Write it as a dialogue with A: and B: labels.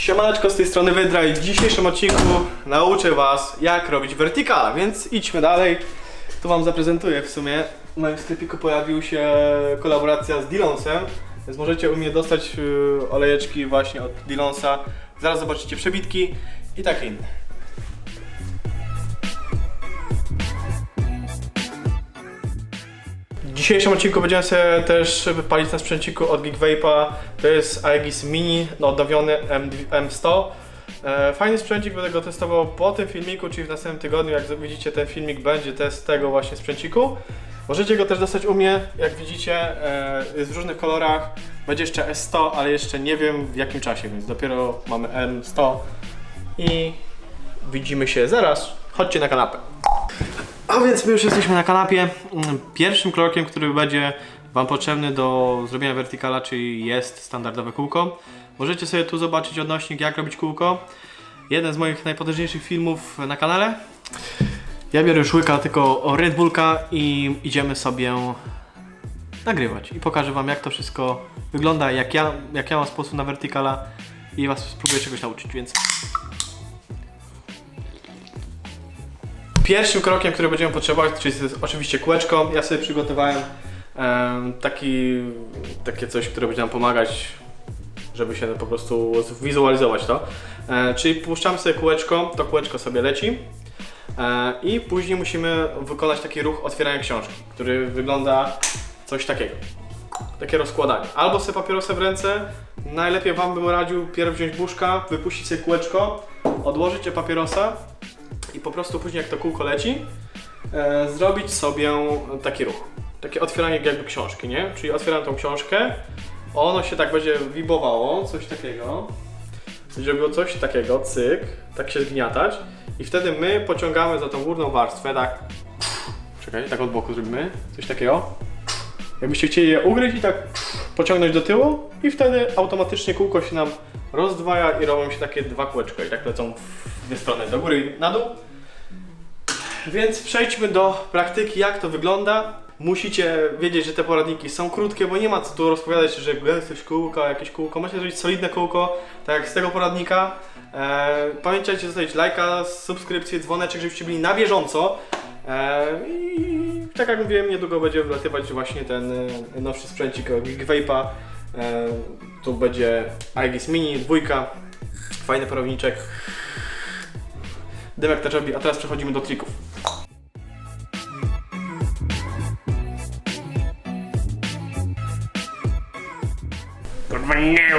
A: Siemaneczko, z tej strony Wydra i w dzisiejszym odcinku nauczę Was jak robić vertikala, więc idźmy dalej. Tu Wam zaprezentuję w sumie. W moim sklepiku pojawił się kolaboracja z Dillonsem, więc możecie u mnie dostać y, olejeczki właśnie od Dillonsa. Zaraz zobaczycie przebitki i takie inne. Dzisiejszym odcinku będziemy sobie też wypalić na sprzęciku od Geek. To jest Aegis Mini, no, odnowiony M, M100. E, Fajny sprzęcik, będę go testował po tym filmiku, czyli w następnym tygodniu. Jak widzicie, ten filmik będzie test tego właśnie sprzęciku. Możecie go też dostać u mnie, jak widzicie, e, jest w różnych kolorach. Będzie jeszcze S100, ale jeszcze nie wiem w jakim czasie, więc dopiero mamy M100 i widzimy się zaraz. Chodźcie na kanapę. A więc my już jesteśmy na kanapie. Mm, Pierwszym krokiem, który będzie Wam potrzebny do zrobienia wertykala, czyli jest standardowe kółko. Możecie sobie tu zobaczyć odnośnik, jak robić kółko. Jeden z moich najpotężniejszych filmów na kanale. Ja biorę już łyka tylko Red Bullka i idziemy sobie nagrywać. I pokażę Wam, jak to wszystko wygląda, jak ja, jak ja mam sposób na wertykala i Was spróbuję czegoś nauczyć, więc Pierwszym krokiem, który będziemy potrzebować, czyli jest oczywiście kółeczko. Ja sobie przygotowałem em, taki, takie coś, które będzie nam pomagać, żeby się po prostu zwizualizować to. E, czyli puszczamy sobie kółeczko, to kółeczko sobie leci e, i później musimy wykonać taki ruch otwierania książki, który wygląda coś takiego. Takie rozkładanie. Albo sobie papierosy w ręce, najlepiej Wam bym radził pierw wziąć buszka, wypuścić sobie kółeczko, odłożyć papierosa i po prostu później jak to kółko leci, e, zrobić sobie taki ruch. Takie otwieranie jakby książki, nie? Czyli otwieram tą książkę, ono się tak będzie wibowało, coś takiego. Będzie robiło coś takiego, cyk, tak się zgniatać i wtedy my pociągamy za tą górną warstwę, tak czekaj, tak od boku zrobimy, coś takiego. Jakbyście chcieli je ugryźć i tak pociągnąć do tyłu i wtedy automatycznie kółko się nam rozdwaja i robią się takie dwa kółeczka i tak lecą w dwie strony, do góry i na dół. Więc przejdźmy do praktyki, jak to wygląda. Musicie wiedzieć, że te poradniki są krótkie, bo nie ma co tu rozpowiadać, że gęstość kółka, jakieś kółko. Macie zrobić solidne kółko, tak jak z tego poradnika. E, pamiętajcie zostawić lajka, subskrypcję, dzwoneczek, żebyście byli na bieżąco. E, I tak jak mówiłem, niedługo będzie wlatywać właśnie ten e, nowszy sprzęcik od Geek Vape'a. E, tu będzie Aegis Mini, dwójka, fajny parowniczek. Demek też robi, a teraz przechodzimy do trików. Kurwa, nie.